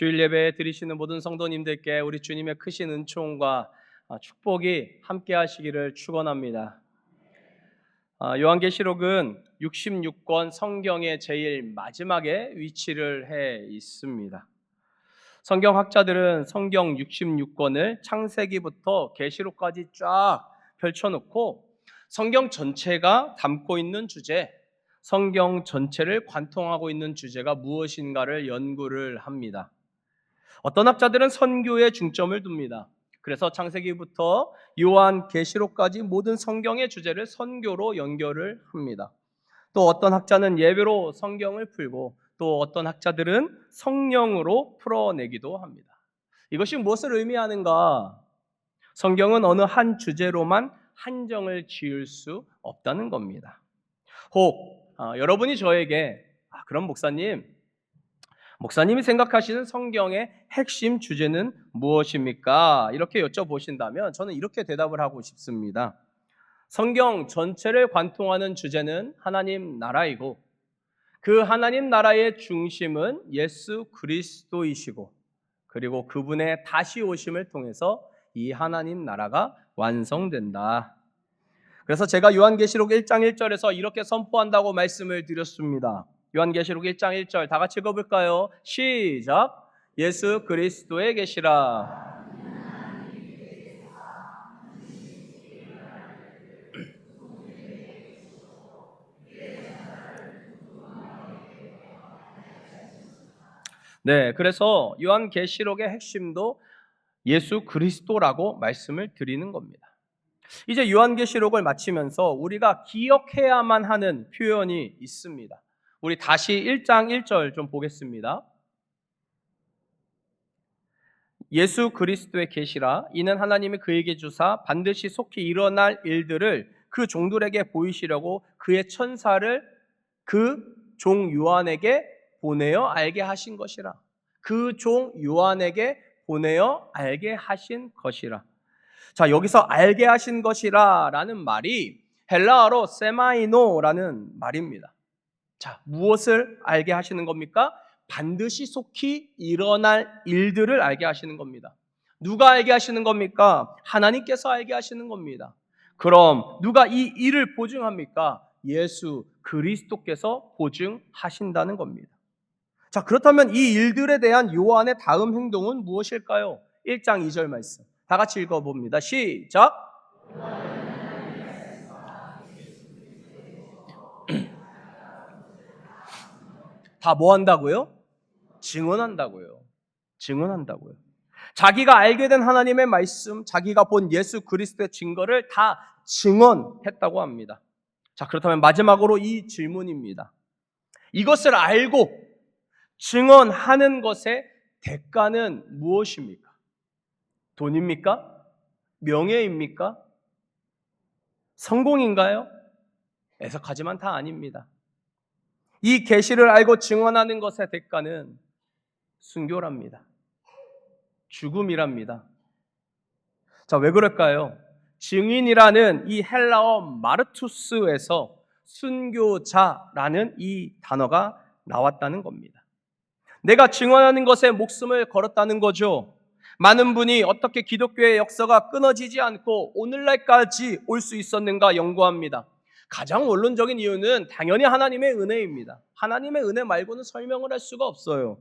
주일 예배 드리시는 모든 성도님들께 우리 주님의 크신 은총과 아, 축복이 함께 하시기를 축원합니다. 아, 요한계시록은 66권 성경의 제일 마지막에 위치를 해 있습니다. 성경 학자들은 성경 66권을 창세기부터 계시록까지 쫙 펼쳐놓고 성경 전체가 담고 있는 주제, 성경 전체를 관통하고 있는 주제가 무엇인가를 연구를 합니다. 어떤 학자들은 선교에 중점을 둡니다. 그래서 창세기부터 요한 계시록까지 모든 성경의 주제를 선교로 연결을 합니다. 또 어떤 학자는 예배로 성경을 풀고 또 어떤 학자들은 성령으로 풀어내기도 합니다. 이것이 무엇을 의미하는가? 성경은 어느 한 주제로만 한정을 지을 수 없다는 겁니다. 혹 어, 여러분이 저에게 아, 그럼 목사님, 목사님이 생각하시는 성경의 핵심 주제는 무엇입니까? 이렇게 여쭤보신다면 저는 이렇게 대답을 하고 싶습니다. 성경 전체를 관통하는 주제는 하나님 나라이고 그 하나님 나라의 중심은 예수 그리스도이시고 그리고 그분의 다시 오심을 통해서 이 하나님 나라가 완성된다. 그래서 제가 요한계시록 1장 1절에서 이렇게 선포한다고 말씀을 드렸습니다. 요한계시록 1장 1절 다 같이 읽어볼까요? 시작. 예수 그리스도에 계시라. 네, 그래서 요한계시록의 핵심도 예수 그리스도라고 말씀을 드리는 겁니다. 이제 요한계시록을 마치면서 우리가 기억해야만 하는 표현이 있습니다. 우리 다시 1장 1절 좀 보겠습니다. 예수 그리스도의 계시라 이는 하나님이 그에게 주사 반드시 속히 일어날 일들을 그 종들에게 보이시려고 그의 천사를 그 종 요한에게 보내어 알게 하신 것이라. 그 종 요한에게 보내어 알게 하신 것이라. 자, 여기서 알게 하신 것이라라는 말이 헬라어로 세마이노라는 말입니다. 자, 무엇을 알게 하시는 겁니까? 반드시 속히 일어날 일들을 알게 하시는 겁니다. 누가 알게 하시는 겁니까? 하나님께서 알게 하시는 겁니다. 그럼 누가 이 일을 보증합니까? 예수 그리스도께서 보증하신다는 겁니다. 자, 그렇다면 이 일들에 대한 요한의 다음 행동은 무엇일까요? 1장 2절 말씀. 다 같이 읽어봅니다. 시작. 다 뭐 한다고요? 증언한다고요. 증언한다고요. 자기가 알게 된 하나님의 말씀, 자기가 본 예수 그리스도의 증거를 다 증언했다고 합니다. 자, 그렇다면 마지막으로 이 질문입니다. 이것을 알고 증언하는 것의 대가는 무엇입니까? 돈입니까? 명예입니까? 성공인가요? 애석하지만 다 아닙니다. 이 계시를 알고 증언하는 것의 대가는 순교랍니다. 죽음이랍니다. 자, 왜 그럴까요? 증인이라는 이 헬라어 마르투스에서 순교자라는 이 단어가 나왔다는 겁니다. 내가 증언하는 것에 목숨을 걸었다는 거죠. 많은 분이 어떻게 기독교의 역사가 끊어지지 않고 오늘날까지 올 수 있었는가 연구합니다. 가장 원론적인 이유는 당연히 하나님의 은혜입니다. 하나님의 은혜 말고는 설명을 할 수가 없어요.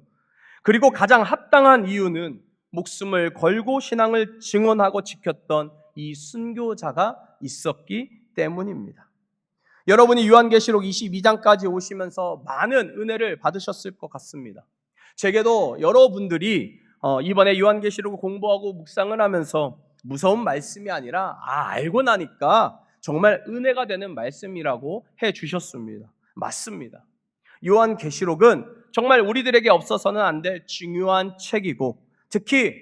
그리고 가장 합당한 이유는 목숨을 걸고 신앙을 증언하고 지켰던 이 순교자가 있었기 때문입니다. 여러분이 요한계시록 22장까지 오시면서 많은 은혜를 받으셨을 것 같습니다. 제게도 여러분들이 어, 이번에 요한계시록을 공부하고 묵상을 하면서 무서운 말씀이 아니라 아 알고 나니까 정말 은혜가 되는 말씀이라고 해 주셨습니다. 맞습니다. 요한 계시록은 정말 우리들에게 없어서는 안 될 중요한 책이고 특히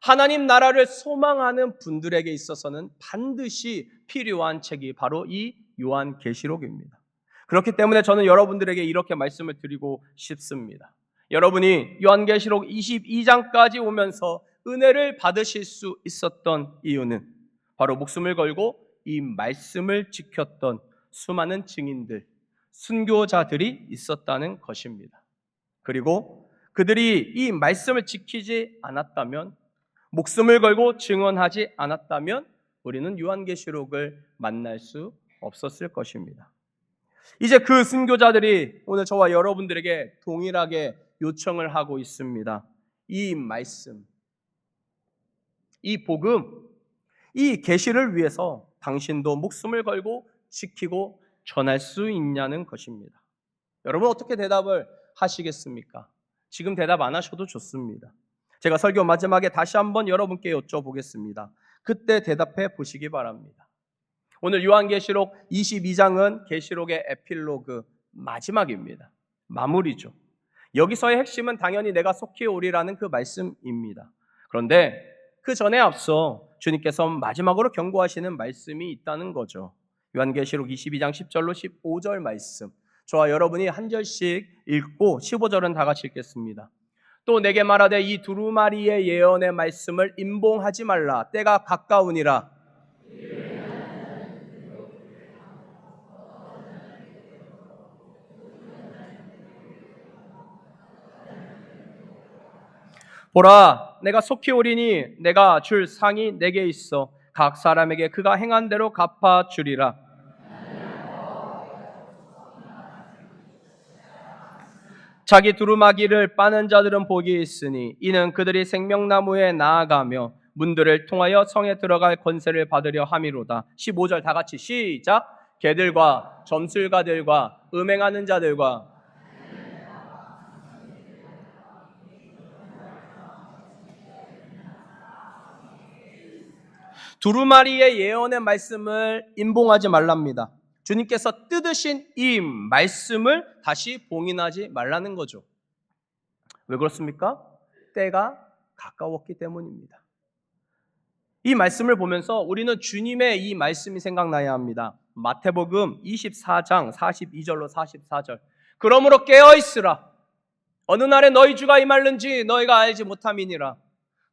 하나님 나라를 소망하는 분들에게 있어서는 반드시 필요한 책이 바로 이 요한 계시록입니다. 그렇기 때문에 저는 여러분들에게 이렇게 말씀을 드리고 싶습니다. 여러분이 요한계시록 22장까지 오면서 은혜를 받으실 수 있었던 이유는 바로 목숨을 걸고 이 말씀을 지켰던 수많은 증인들, 순교자들이 있었다는 것입니다. 그리고 그들이 이 말씀을 지키지 않았다면 목숨을 걸고 증언하지 않았다면 우리는 요한계시록을 만날 수 없었을 것입니다. 이제 그 순교자들이 오늘 저와 여러분들에게 동일하게 요청을 하고 있습니다. 이 말씀, 이 복음, 이 계시를 위해서 당신도 목숨을 걸고 지키고 전할 수 있냐는 것입니다. 여러분 어떻게 대답을 하시겠습니까? 지금 대답 안 하셔도 좋습니다. 제가 설교 마지막에 다시 한번 여러분께 여쭤보겠습니다. 그때 대답해 보시기 바랍니다. 오늘 요한계시록 22장은 계시록의 에필로그 마지막입니다. 마무리죠. 여기서의 핵심은 당연히 내가 속히 오리라는 그 말씀입니다. 그런데 그 전에 앞서 주님께서 마지막으로 경고하시는 말씀이 있다는 거죠. 요한계시록 22장 10절로 15절 말씀. 저와 여러분이 한 절씩 읽고 15절은 다 같이 읽겠습니다. 또 내게 말하되 이 두루마리의 예언의 말씀을 임봉하지 말라. 때가 가까우니라. 보라, 내가 속히 오리니 내가 줄 상이 내게 있어 각 사람에게 그가 행한 대로 갚아 주리라. 자기 두루마기를 빠는 자들은 복이 있으니 이는 그들이 생명나무에 나아가며 문들을 통하여 성에 들어갈 권세를 받으려 함이로다. 15절 다 같이 시작. 개들과 점술가들과 음행하는 자들과 두루마리의 예언의 말씀을 임봉하지 말랍니다. 주님께서 뜯으신 이 말씀을 다시 봉인하지 말라는 거죠. 왜 그렇습니까? 때가 가까웠기 때문입니다. 이 말씀을 보면서 우리는 주님의 이 말씀이 생각나야 합니다. 마태복음 24장 42절로 44절. 그러므로 깨어 있으라. 어느 날에 너희 주가 임할는지 너희가 알지 못함이니라.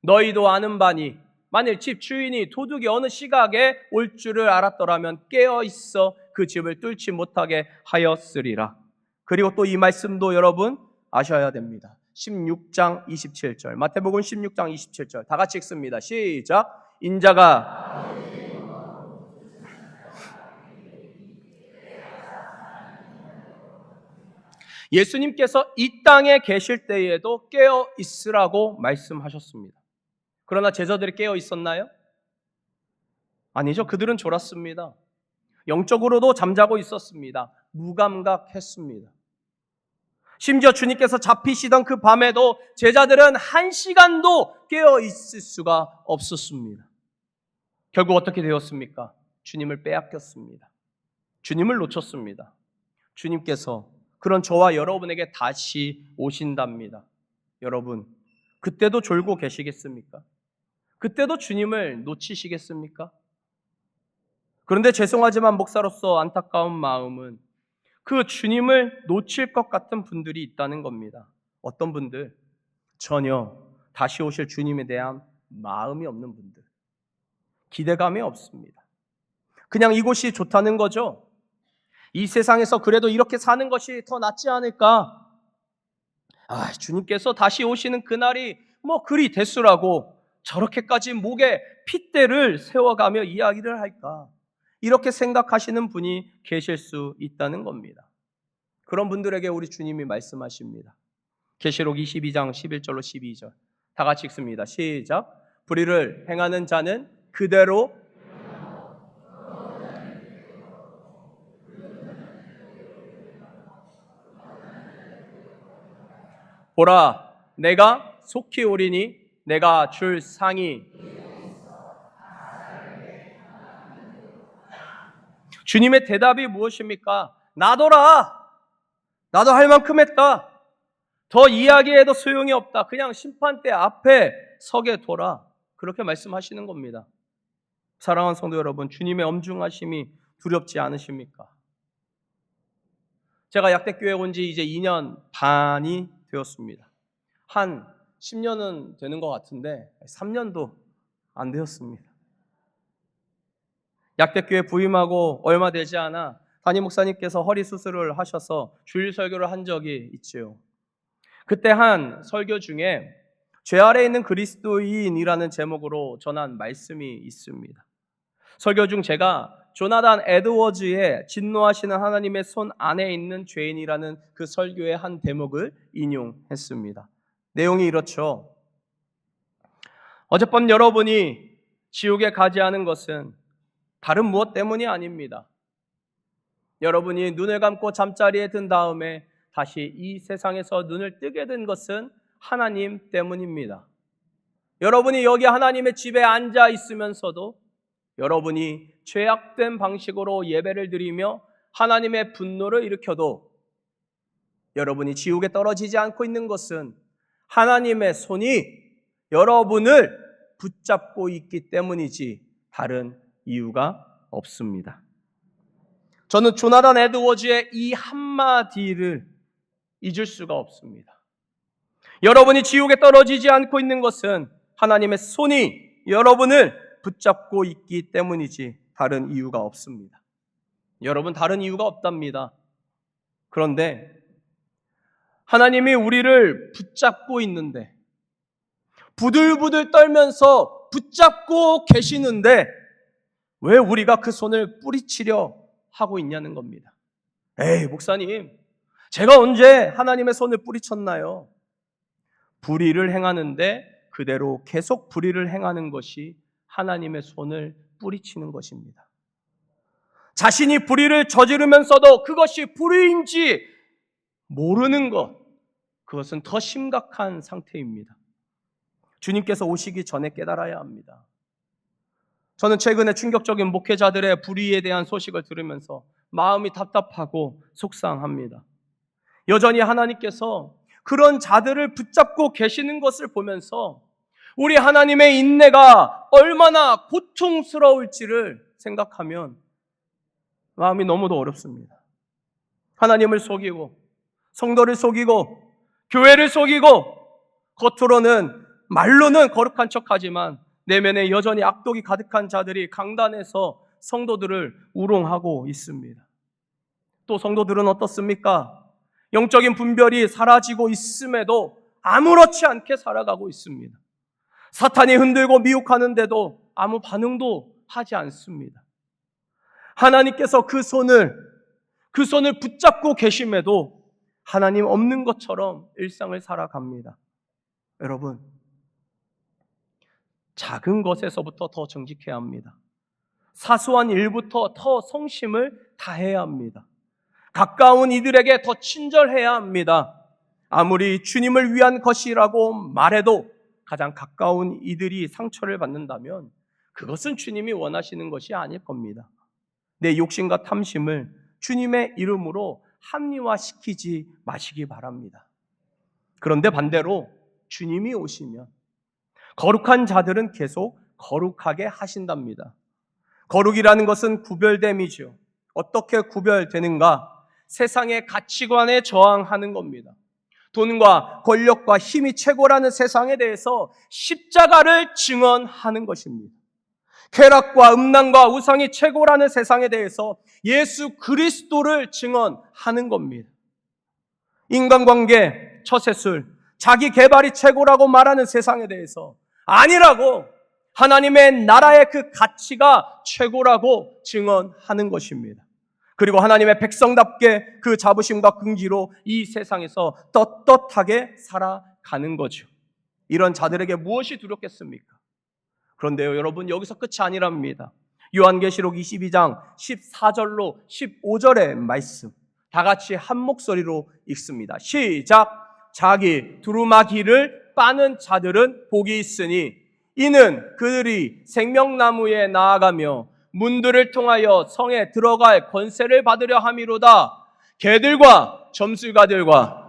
너희도 아는 바니 만일 집 주인이 도둑이 어느 시각에 올 줄을 알았더라면 깨어 있어 그 집을 뚫지 못하게 하였으리라. 그리고 또 이 말씀도 여러분 아셔야 됩니다. 16장 27절. 마태복음 16장 27절. 다 같이 읽습니다. 시작. 인자가 예수님께서 이 땅에 계실 때에도 깨어 있으라고 말씀하셨습니다. 그러나 제자들이 깨어 있었나요? 아니죠. 그들은 졸았습니다. 영적으로도 잠자고 있었습니다. 무감각했습니다. 심지어 주님께서 잡히시던 그 밤에도 제자들은 한 시간도 깨어 있을 수가 없었습니다. 결국 어떻게 되었습니까? 주님을 빼앗겼습니다. 주님을 놓쳤습니다. 주님께서 그런 저와 여러분에게 다시 오신답니다. 여러분, 그때도 졸고 계시겠습니까? 그때도 주님을 놓치시겠습니까? 그런데 죄송하지만 목사로서 안타까운 마음은 그 주님을 놓칠 것 같은 분들이 있다는 겁니다. 어떤 분들? 전혀 다시 오실 주님에 대한 마음이 없는 분들. 기대감이 없습니다. 그냥 이곳이 좋다는 거죠. 이 세상에서 그래도 이렇게 사는 것이 더 낫지 않을까? 아, 주님께서 다시 오시는 그날이 뭐 그리 대수라고 저렇게까지 목에 핏대를 세워가며 이야기를 할까? 이렇게 생각하시는 분이 계실 수 있다는 겁니다. 그런 분들에게 우리 주님이 말씀하십니다. 계시록 22장 11절로 12절. 다 같이 읽습니다. 시작. 불의를 행하는 자는 그대로 보라, 내가 속히 오리니 내가 줄 상이 주님의 대답이 무엇입니까? 나더라. 나도 할 만큼 했다. 더 이야기해도 소용이 없다. 그냥 심판대 앞에 서게 둬라. 그렇게 말씀하시는 겁니다. 사랑하는 성도 여러분, 주님의 엄중하심이 두렵지 않으십니까? 제가 약대교회 온 지 이제 2년 반이 되었습니다. 한 10년은 되는 것 같은데 3년도 안 되었습니다. 약대교회 부임하고 얼마 되지 않아 담임 목사님께서 허리 수술을 하셔서 주일 설교를 한 적이 있지요. 그때 한 설교 중에 죄 아래 있는 그리스도인이라는 제목으로 전한 말씀이 있습니다. 설교 중 제가 조나단 에드워즈의 진노하시는 하나님의 손 안에 있는 죄인이라는 그 설교의 한 대목을 인용했습니다. 내용이 이렇죠. 어젯밤 여러분이 지옥에 가지 않은 것은 다른 무엇 때문이 아닙니다. 여러분이 눈을 감고 잠자리에 든 다음에 다시 이 세상에서 눈을 뜨게 된 것은 하나님 때문입니다. 여러분이 여기 하나님의 집에 앉아 있으면서도 여러분이 죄악된 방식으로 예배를 드리며 하나님의 분노를 일으켜도 여러분이 지옥에 떨어지지 않고 있는 것은 하나님의 손이 여러분을 붙잡고 있기 때문이지 다른 이유가 없습니다. 저는 조나단 에드워즈의 이 한마디를 잊을 수가 없습니다. 여러분이 지옥에 떨어지지 않고 있는 것은 하나님의 손이 여러분을 붙잡고 있기 때문이지 다른 이유가 없습니다. 여러분 다른 이유가 없답니다. 그런데 하나님이 우리를 붙잡고 있는데 부들부들 떨면서 붙잡고 계시는데 왜 우리가 그 손을 뿌리치려 하고 있냐는 겁니다. 에이, 목사님, 제가 언제 하나님의 손을 뿌리쳤나요? 불의를 행하는데 그대로 계속 불의를 행하는 것이 하나님의 손을 뿌리치는 것입니다. 자신이 불의를 저지르면서도 그것이 불의인지 모르는 것, 그것은 더 심각한 상태입니다. 주님께서 오시기 전에 깨달아야 합니다. 저는 최근에 충격적인 목회자들의 불의에 대한 소식을 들으면서 마음이 답답하고 속상합니다. 여전히 하나님께서 그런 자들을 붙잡고 계시는 것을 보면서 우리 하나님의 인내가 얼마나 고통스러울지를 생각하면 마음이 너무도 어렵습니다. 하나님을 속이고 성도를 속이고 교회를 속이고 겉으로는 말로는 거룩한 척하지만 내면에 여전히 악독이 가득한 자들이 강단에서 성도들을 우롱하고 있습니다. 또 성도들은 어떻습니까? 영적인 분별이 사라지고 있음에도 아무렇지 않게 살아가고 있습니다. 사탄이 흔들고 미혹하는데도 아무 반응도 하지 않습니다. 하나님께서 그 손을, 그 손을 붙잡고 계심에도 하나님 없는 것처럼 일상을 살아갑니다. 여러분, 작은 것에서부터 더 정직해야 합니다. 사소한 일부터 더 성심을 다해야 합니다. 가까운 이들에게 더 친절해야 합니다. 아무리 주님을 위한 것이라고 말해도 가장 가까운 이들이 상처를 받는다면 그것은 주님이 원하시는 것이 아닐 겁니다. 내 욕심과 탐심을 주님의 이름으로 합리화시키지 마시기 바랍니다. 그런데 반대로 주님이 오시면 거룩한 자들은 계속 거룩하게 하신답니다. 거룩이라는 것은 구별됨이죠. 어떻게 구별되는가? 세상의 가치관에 저항하는 겁니다. 돈과 권력과 힘이 최고라는 세상에 대해서 십자가를 증언하는 것입니다. 쾌락과 음란과 우상이 최고라는 세상에 대해서 예수 그리스도를 증언하는 겁니다. 인간관계, 처세술, 자기 개발이 최고라고 말하는 세상에 대해서 아니라고 하나님의 나라의 그 가치가 최고라고 증언하는 것입니다. 그리고 하나님의 백성답게 그 자부심과 긍지로 이 세상에서 떳떳하게 살아가는 거죠. 이런 자들에게 무엇이 두렵겠습니까? 그런데요, 여러분, 여기서 끝이 아니랍니다. 요한계시록 22장 14절로 15절의 말씀. 다 같이 한 목소리로 읽습니다. 시작! 자기 두루마기를 빠는 자들은 복이 있으니 이는 그들이 생명나무에 나아가며 문들을 통하여 성에 들어갈 권세를 받으려 함이로다. 개들과 점술가들과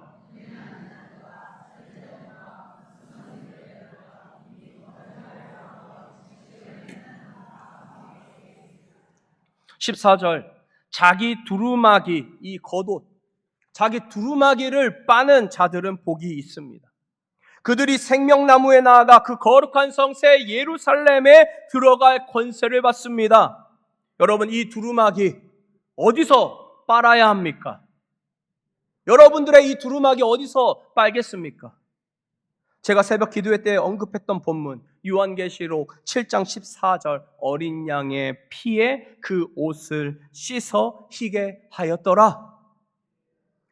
14절 자기 두루마기 이 겉옷 자기 두루마기를 빠는 자들은 복이 있습니다. 그들이 생명나무에 나아가 그 거룩한 성세 예루살렘에 들어갈 권세를 받습니다. 여러분 이 두루마기 어디서 빨아야 합니까? 여러분들의 이 두루마기 어디서 빨겠습니까? 제가 새벽 기도회 때 언급했던 본문 요한계시록 7장 14절 어린 양의 피에 그 옷을 씻어 희게 하였더라.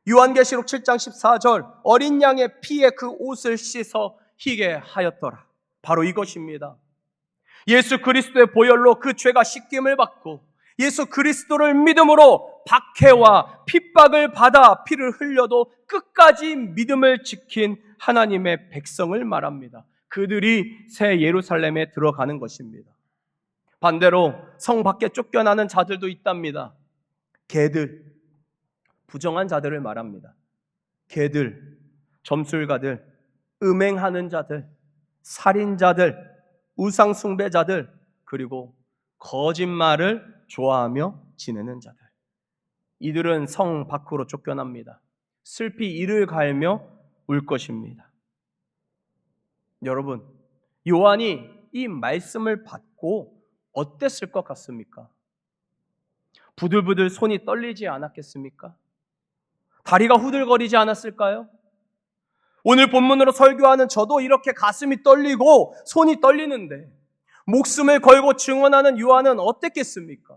요한계시록 7장 14절 어린 양의 피에 그 옷을 씻어 희게 하였더라. 바로 이것입니다. 예수 그리스도의 보혈로 그 죄가 씻김을 받고 예수 그리스도를 믿음으로 박해와 핍박을 받아 피를 흘려도 끝까지 믿음을 지킨 하나님의 백성을 말합니다. 그들이 새 예루살렘에 들어가는 것입니다. 반대로 성 밖에 쫓겨나는 자들도 있답니다. 개들, 부정한 자들을 말합니다. 개들, 점술가들, 음행하는 자들, 살인자들, 우상숭배자들, 그리고 거짓말을 좋아하며 지내는 자들. 이들은 성 밖으로 쫓겨납니다. 슬피 이를 갈며 울 것입니다. 여러분, 요한이 이 말씀을 받고 어땠을 것 같습니까? 부들부들 손이 떨리지 않았겠습니까? 다리가 후들거리지 않았을까요? 오늘 본문으로 설교하는 저도 이렇게 가슴이 떨리고 손이 떨리는데 목숨을 걸고 증언하는 요한은 어땠겠습니까?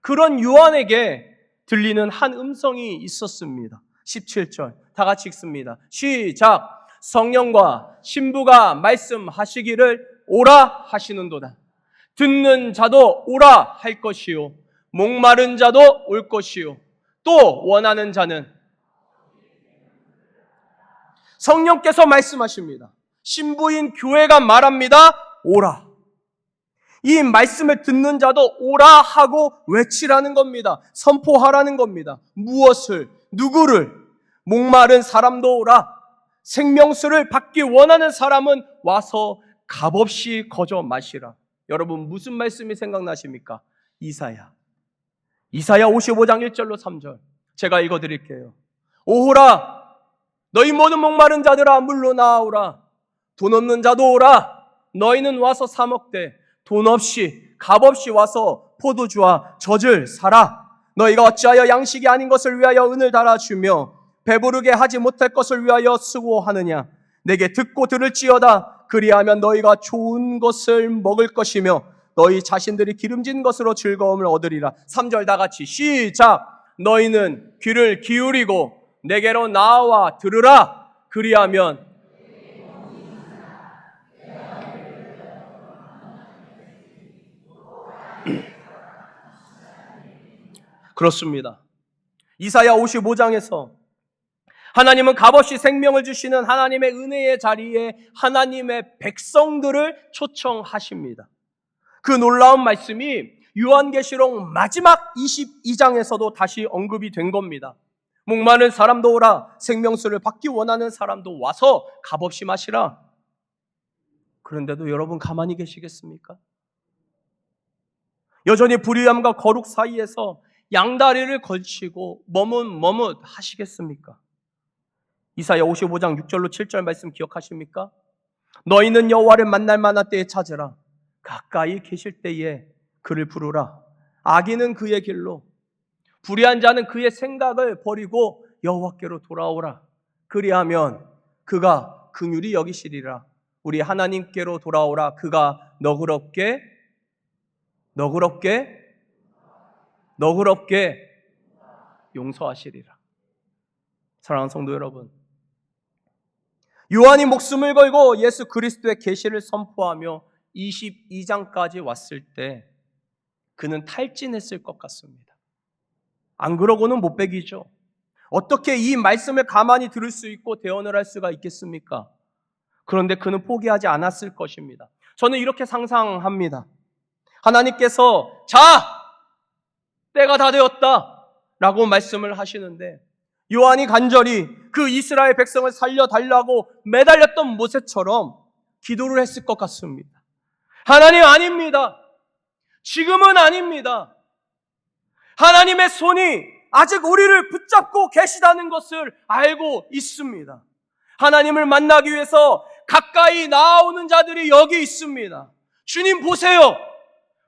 그런 요한에게 들리는 한 음성이 있었습니다. 17절. 다 같이 읽습니다. 시작. 성령과 신부가 말씀하시기를 오라 하시는도다. 듣는 자도 오라 할 것이요. 목마른 자도 올 것이요. 또 원하는 자는 성령께서 말씀하십니다. 신부인 교회가 말합니다. 오라. 이 말씀을 듣는 자도 오라 하고 외치라는 겁니다. 선포하라는 겁니다. 무엇을, 누구를, 목마른 사람도 오라. 생명수를 받기 원하는 사람은 와서 값없이 거저 마시라. 여러분, 무슨 말씀이 생각나십니까? 이사야. 이사야 55장 1절로 3절. 제가 읽어 드릴게요. 오호라! 너희 모든 목마른 자들아, 물로 나오라. 돈 없는 자도 오라. 너희는 와서 사 먹되 돈 없이 값 없이 와서 포도주와 젖을 사라. 너희가 어찌하여 양식이 아닌 것을 위하여 은을 달아주며 배부르게 하지 못할 것을 위하여 수고하느냐. 내게 듣고 들을지어다. 그리하면 너희가 좋은 것을 먹을 것이며 너희 자신들이 기름진 것으로 즐거움을 얻으리라. 3절 다 같이 시작. 너희는 귀를 기울이고 내게로 나와 들으라. 그리하면 그렇습니다. 이사야 55장에서 하나님은 값없이 생명을 주시는 하나님의 은혜의 자리에 하나님의 백성들을 초청하십니다. 그 놀라운 말씀이 요한계시록 마지막 22장에서도 다시 언급이 된 겁니다. 목마른 사람도 오라, 생명수를 받기 원하는 사람도 와서 값없이 마시라. 그런데도 여러분 가만히 계시겠습니까? 여전히 불의함과 거룩 사이에서 양다리를 걸치고 머뭇머뭇 하시겠습니까? 이사야 55장 6절로 7절 말씀 기억하십니까? 너희는 여호와를 만날 만한 때에 찾으라. 가까이 계실 때에 그를 부르라. 악인은 그의 길로, 불의한 자는 그의 생각을 버리고 여호와께로 돌아오라. 그리하면 그가 긍휼히 여기시리라. 우리 하나님께로 돌아오라. 그가 너그럽게 너그럽게 너그럽게 용서하시리라. 사랑하는 성도 여러분, 요한이 목숨을 걸고 예수 그리스도의 계시를 선포하며 22장까지 왔을 때 그는 탈진했을 것 같습니다. 안 그러고는 못 베기죠. 어떻게 이 말씀을 가만히 들을 수 있고 대언을 할 수가 있겠습니까? 그런데 그는 포기하지 않았을 것입니다. 저는 이렇게 상상합니다. 하나님께서 자 때가 다 되었다 라고 말씀을 하시는데 요한이 간절히 그 이스라엘 백성을 살려달라고 매달렸던 모세처럼 기도를 했을 것 같습니다. 하나님 아닙니다. 지금은 아닙니다. 하나님의 손이 아직 우리를 붙잡고 계시다는 것을 알고 있습니다. 하나님을 만나기 위해서 가까이 나오는 자들이 여기 있습니다. 주님 보세요.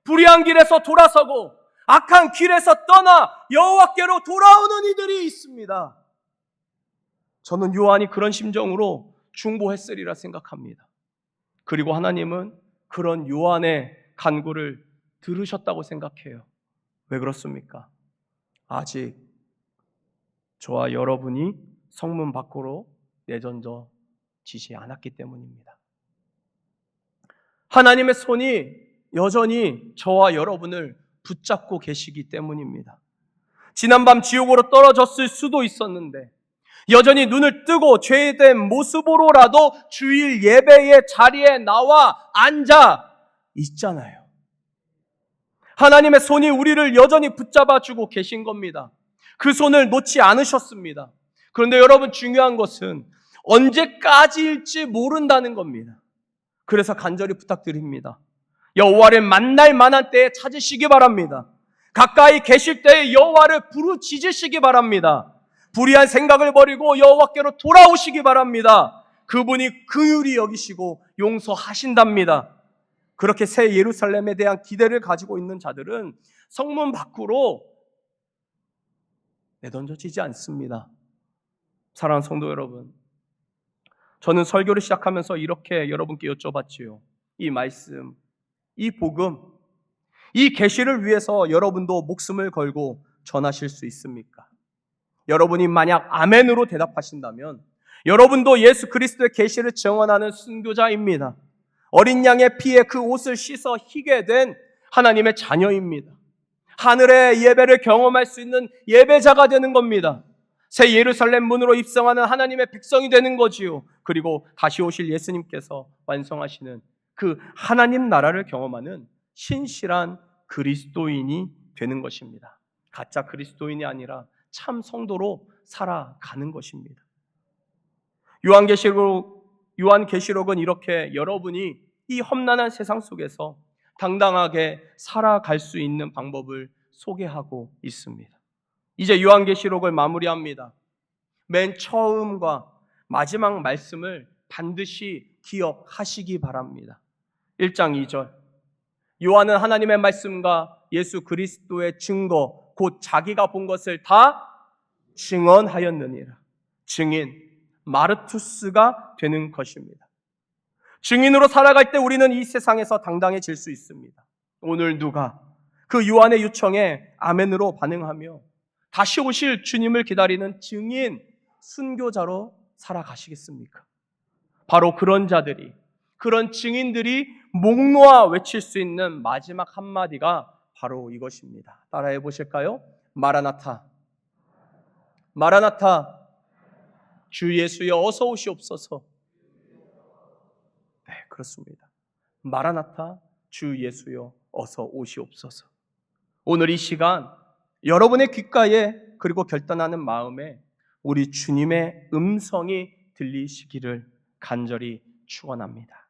불의한 길에서 돌아서고 악한 길에서 떠나 여호와께로 돌아오는 이들이 있습니다. 저는 요한이 그런 심정으로 중보했으리라 생각합니다. 그리고 하나님은 그런 요한의 간구를 들으셨다고 생각해요. 왜 그렇습니까? 아직 저와 여러분이 성문 밖으로 내던져지지 않았기 때문입니다. 하나님의 손이 여전히 저와 여러분을 붙잡고 계시기 때문입니다. 지난밤 지옥으로 떨어졌을 수도 있었는데 여전히 눈을 뜨고 죄된 모습으로라도 주일 예배의 자리에 나와 앉아 있잖아요. 하나님의 손이 우리를 여전히 붙잡아 주고 계신 겁니다. 그 손을 놓지 않으셨습니다. 그런데 여러분 중요한 것은 언제까지일지 모른다는 겁니다. 그래서 간절히 부탁드립니다. 여호와를 만날 만한 때에 찾으시기 바랍니다. 가까이 계실 때에 여호와를 부르짖으시기 바랍니다. 불의한 생각을 버리고 여호와께로 돌아오시기 바랍니다. 그분이 긍휼히 여기시고 용서하신답니다. 그렇게 새 예루살렘에 대한 기대를 가지고 있는 자들은 성문 밖으로 내던져지지 않습니다. 사랑하는 성도 여러분, 저는 설교를 시작하면서 이렇게 여러분께 여쭤봤지요. 이 말씀, 이 복음, 이 계시를 위해서 여러분도 목숨을 걸고 전하실 수 있습니까? 여러분이 만약 아멘으로 대답하신다면 여러분도 예수 그리스도의 계시를 증언하는 순교자입니다. 어린 양의 피에 그 옷을 씻어 희게 된 하나님의 자녀입니다. 하늘의 예배를 경험할 수 있는 예배자가 되는 겁니다. 새 예루살렘 문으로 입성하는 하나님의 백성이 되는 거지요. 그리고 다시 오실 예수님께서 완성하시는 그 하나님 나라를 경험하는 신실한 그리스도인이 되는 것입니다. 가짜 그리스도인이 아니라 참 성도로 살아가는 것입니다. 요한계시록 요한계시록은 이렇게 여러분이 이 험난한 세상 속에서 당당하게 살아갈 수 있는 방법을 소개하고 있습니다. 이제 요한계시록을 마무리합니다. 맨 처음과 마지막 말씀을 반드시 기억하시기 바랍니다. 1장 2절. 요한은 하나님의 말씀과 예수 그리스도의 증거, 곧 자기가 본 것을 다 증언하였느니라. 증인, 마르투스가 되는 것입니다. 증인으로 살아갈 때 우리는 이 세상에서 당당해질 수 있습니다. 오늘 누가 그 요한의 요청에 아멘으로 반응하며 다시 오실 주님을 기다리는 증인, 순교자로 살아가시겠습니까? 바로 그런 자들이, 그런 증인들이 목 놓아 외칠 수 있는 마지막 한마디가 바로 이것입니다. 따라해 보실까요? 마라나타. 마라나타. 주 예수여 어서 오시옵소서. 네, 그렇습니다. 마라나타 주 예수여 어서 오시옵소서. 오늘 이 시간 여러분의 귓가에 그리고 결단하는 마음에 우리 주님의 음성이 들리시기를 간절히 축원합니다.